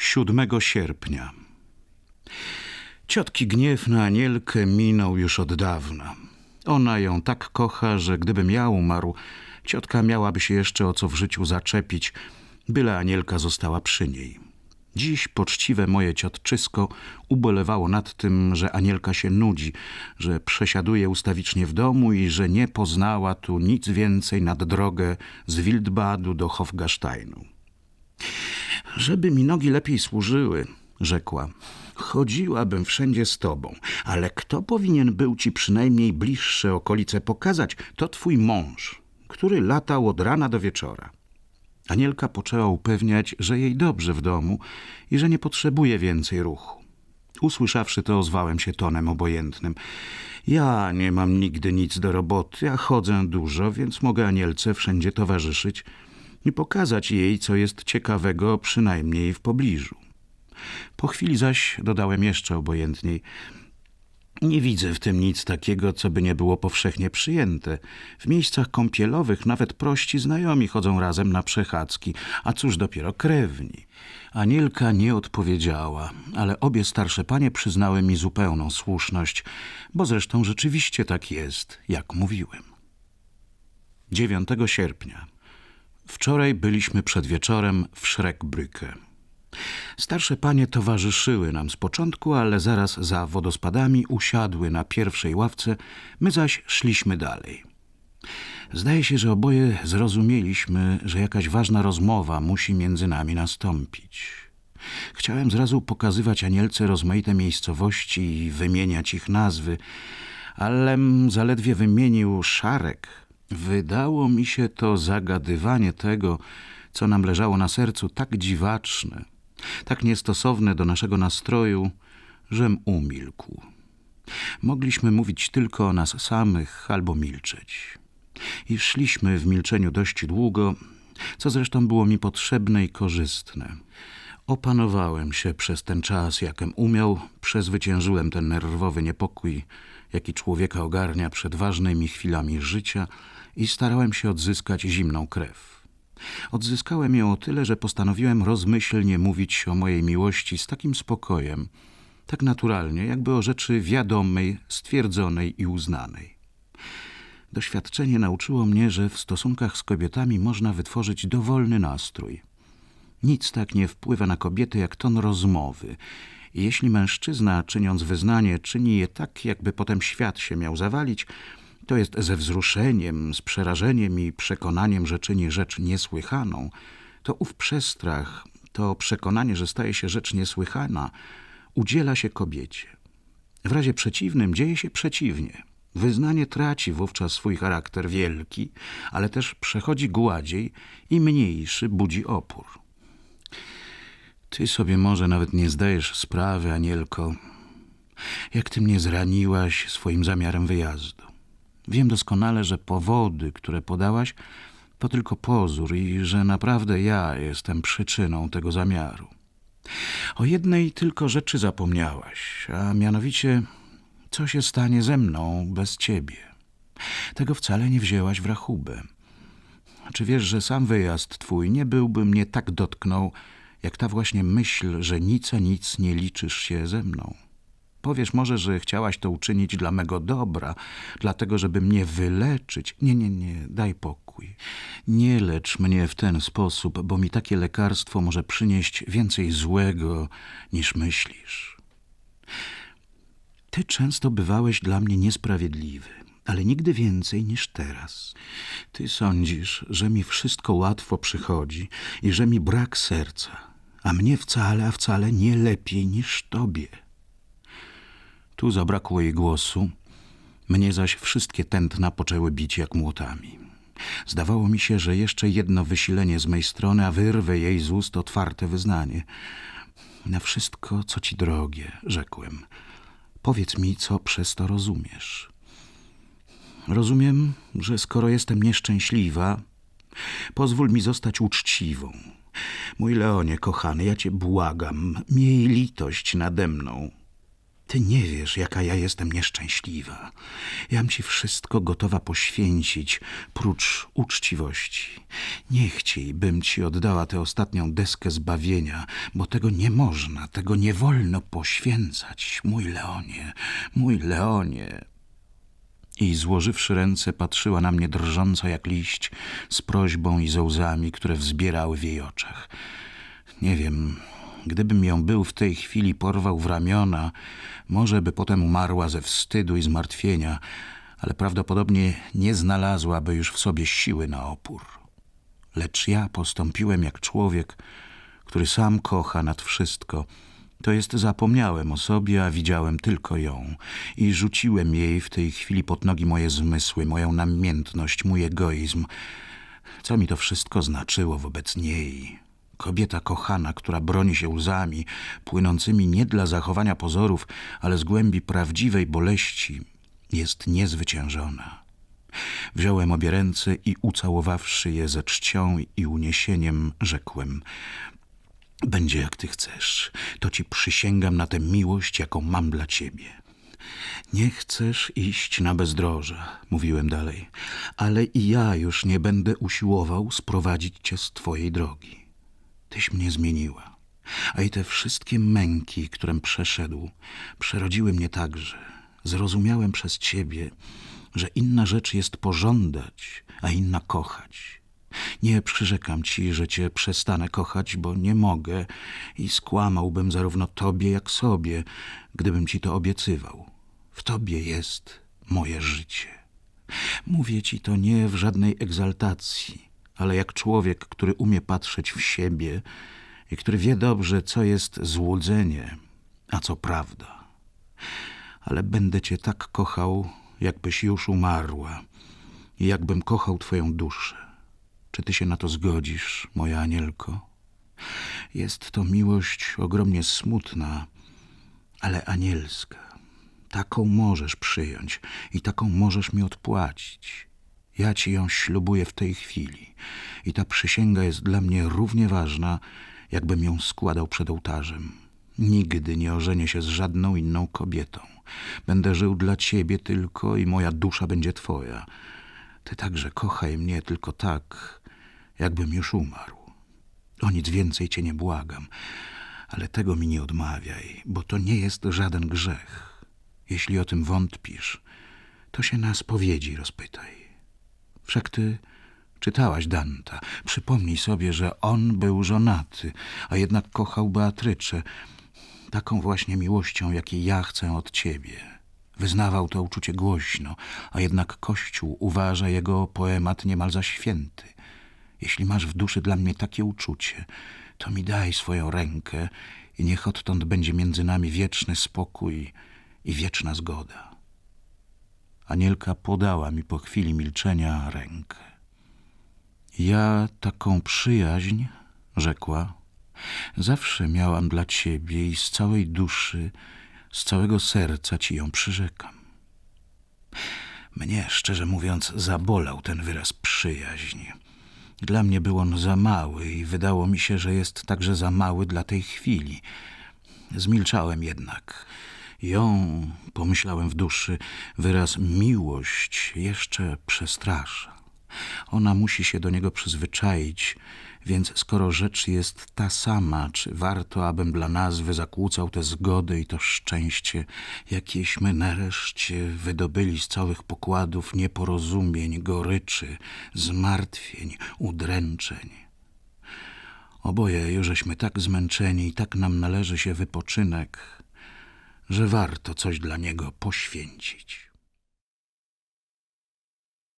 7 sierpnia. Ciotki gniew na Anielkę minął już od dawna. Ona ją tak kocha, że gdybym ja umarł, ciotka miałaby się jeszcze o co w życiu zaczepić, byle Anielka została przy niej. Dziś poczciwe moje ciotczysko ubolewało nad tym, że Anielka się nudzi, że przesiaduje ustawicznie w domu i że nie poznała tu nic więcej nad drogę z Wildbadu do Hofgasteinu. Żeby mi nogi lepiej służyły, rzekła, chodziłabym wszędzie z tobą, ale kto powinien był ci przynajmniej bliższe okolice pokazać, to twój mąż, który latał od rana do wieczora. Anielka poczęła upewniać, że jej dobrze w domu i że nie potrzebuje więcej ruchu. Usłyszawszy to, ozwałem się tonem obojętnym. Ja nie mam nigdy nic do roboty, ja chodzę dużo, więc mogę Anielce wszędzie towarzyszyć i pokazać jej, co jest ciekawego, przynajmniej w pobliżu. Po chwili zaś dodałem jeszcze obojętniej. Nie widzę w tym nic takiego, co by nie było powszechnie przyjęte. W miejscach kąpielowych nawet prości znajomi chodzą razem na przechadzki, a cóż dopiero krewni. Anielka nie odpowiedziała, ale obie starsze panie przyznały mi zupełną słuszność, bo zresztą rzeczywiście tak jest, jak mówiłem. 9 sierpnia. Wczoraj byliśmy przed wieczorem w Schreckbrücke. Starsze panie towarzyszyły nam z początku, ale zaraz za wodospadami usiadły na pierwszej ławce, my zaś szliśmy dalej. Zdaje się, że oboje zrozumieliśmy, że jakaś ważna rozmowa musi między nami nastąpić. Chciałem zrazu pokazywać Anielce rozmaite miejscowości i wymieniać ich nazwy, alem zaledwie wymienił szarek. Wydało mi się to zagadywanie tego, co nam leżało na sercu, tak dziwaczne, tak niestosowne do naszego nastroju, żem umilkł. Mogliśmy mówić tylko o nas samych albo milczeć. I szliśmy w milczeniu dość długo, co zresztą było mi potrzebne i korzystne. Opanowałem się przez ten czas, jakem umiał, przezwyciężyłem ten nerwowy niepokój, jaki człowieka ogarnia przed ważnymi chwilami życia i starałem się odzyskać zimną krew. Odzyskałem ją o tyle, że postanowiłem rozmyślnie mówić o mojej miłości z takim spokojem, tak naturalnie, jakby o rzeczy wiadomej, stwierdzonej i uznanej. Doświadczenie nauczyło mnie, że w stosunkach z kobietami można wytworzyć dowolny nastrój. Nic tak nie wpływa na kobiety jak ton rozmowy. Jeśli mężczyzna, czyniąc wyznanie, czyni je tak, jakby potem świat się miał zawalić, to jest ze wzruszeniem, z przerażeniem i przekonaniem, że czyni rzecz niesłychaną, to ów przestrach, to przekonanie, że staje się rzecz niesłychana, udziela się kobiecie. W razie przeciwnym dzieje się przeciwnie. Wyznanie traci wówczas swój charakter wielki, ale też przechodzi gładziej i mniejszy budzi opór. Ty sobie może nawet nie zdajesz sprawy, Anielko, jak ty mnie zraniłaś swoim zamiarem wyjazdu. Wiem doskonale, że powody, które podałaś, to tylko pozór i że naprawdę ja jestem przyczyną tego zamiaru. O jednej tylko rzeczy zapomniałaś, a mianowicie, co się stanie ze mną bez ciebie. Tego wcale nie wzięłaś w rachubę. Czy wiesz, że sam wyjazd twój nie byłby mnie tak dotknął, jak ta właśnie myśl, że nic a nic nie liczysz się ze mną? Powiesz może, że chciałaś to uczynić dla mego dobra, dlatego, żeby mnie wyleczyć. Nie, nie, nie, daj pokój. Nie lecz mnie w ten sposób, bo mi takie lekarstwo może przynieść więcej złego, niż myślisz. Ty często bywałeś dla mnie niesprawiedliwy, ale nigdy więcej niż teraz. Ty sądzisz, że mi wszystko łatwo przychodzi i że mi brak serca, a mnie wcale, a wcale nie lepiej niż tobie. Tu zabrakło jej głosu, mnie zaś wszystkie tętna poczęły bić jak młotami. Zdawało mi się, że jeszcze jedno wysilenie z mej strony, a wyrwę jej z ust otwarte wyznanie. Na wszystko, co ci drogie, rzekłem. Powiedz mi, co przez to rozumiesz. Rozumiem, że skoro jestem nieszczęśliwa, pozwól mi zostać uczciwą. Mój Leonie, kochany, ja cię błagam, miej litość nade mną. Ty nie wiesz, jaka ja jestem nieszczęśliwa. Jam ci wszystko gotowa poświęcić, prócz uczciwości. Nie chciej, bym ci oddała tę ostatnią deskę zbawienia, bo tego nie można, tego nie wolno poświęcać. Mój Leonie, mój Leonie. I złożywszy ręce, patrzyła na mnie drżąco jak liść, z prośbą i ze łzami, które wzbierały w jej oczach. Nie wiem, gdybym ją był w tej chwili porwał w ramiona, może by potem umarła ze wstydu i zmartwienia, ale prawdopodobnie nie znalazłaby już w sobie siły na opór. Lecz ja postąpiłem jak człowiek, który sam kocha nad wszystko. To jest zapomniałem o sobie, a widziałem tylko ją i rzuciłem jej w tej chwili pod nogi moje zmysły, moją namiętność, mój egoizm. Co mi to wszystko znaczyło wobec niej? Kobieta kochana, która broni się łzami, płynącymi nie dla zachowania pozorów, ale z głębi prawdziwej boleści, jest niezwyciężona. Wziąłem obie ręce i ucałowawszy je ze czcią i uniesieniem, rzekłem: Będzie jak ty chcesz. To ci przysięgam na tę miłość, jaką mam dla ciebie. Nie chcesz iść na bezdroża, mówiłem dalej, ale i ja już nie będę usiłował sprowadzić cię z twojej drogi. Tyś mnie zmieniła, a i te wszystkie męki, którem przeszedł, przerodziły mnie także. Zrozumiałem przez ciebie, że inna rzecz jest pożądać, a inna kochać. Nie przyrzekam ci, że cię przestanę kochać, bo nie mogę i skłamałbym zarówno tobie, jak sobie, gdybym ci to obiecywał. W tobie jest moje życie. Mówię ci to nie w żadnej egzaltacji, ale jak człowiek, który umie patrzeć w siebie i który wie dobrze, co jest złudzenie, a co prawda. Ale będę cię tak kochał, jakbyś już umarła i jakbym kochał twoją duszę. Czy ty się na to zgodzisz, moja anielko? Jest to miłość ogromnie smutna, ale anielska. Taką możesz przyjąć i taką możesz mi odpłacić. Ja ci ją ślubuję w tej chwili i ta przysięga jest dla mnie równie ważna, jakbym ją składał przed ołtarzem. Nigdy nie ożenię się z żadną inną kobietą. Będę żył dla ciebie tylko i moja dusza będzie twoja. Ty także kochaj mnie tylko tak, jakbym już umarł. O nic więcej cię nie błagam, ale tego mi nie odmawiaj, bo to nie jest żaden grzech. Jeśli o tym wątpisz, to się na spowiedzi rozpytaj. Wszak ty czytałaś Danta. Przypomnij sobie, że on był żonaty, a jednak kochał Beatrycze. Taką właśnie miłością, jakiej ja chcę od ciebie. Wyznawał to uczucie głośno, a jednak Kościół uważa jego poemat niemal za święty. Jeśli masz w duszy dla mnie takie uczucie, to mi daj swoją rękę i niech odtąd będzie między nami wieczny spokój i wieczna zgoda. Anielka podała mi po chwili milczenia rękę. Ja taką przyjaźń, rzekła, zawsze miałam dla ciebie i z całej duszy, z całego serca ci ją przyrzekam. Mnie, szczerze mówiąc, zabolał ten wyraz przyjaźń. Dla mnie był on za mały i wydało mi się, że jest także za mały dla tej chwili. Zmilczałem jednak. Ją, pomyślałem w duszy, wyraz miłość jeszcze przestrasza. Ona musi się do niego przyzwyczaić, więc skoro rzecz jest ta sama, czy warto, abym dla nazwy zakłócał tę zgodę i to szczęście, jakieśmy nareszcie wydobyli z całych pokładów nieporozumień, goryczy, zmartwień, udręczeń. Oboje jużeśmy tak zmęczeni i tak nam należy się wypoczynek, że warto coś dla niego poświęcić.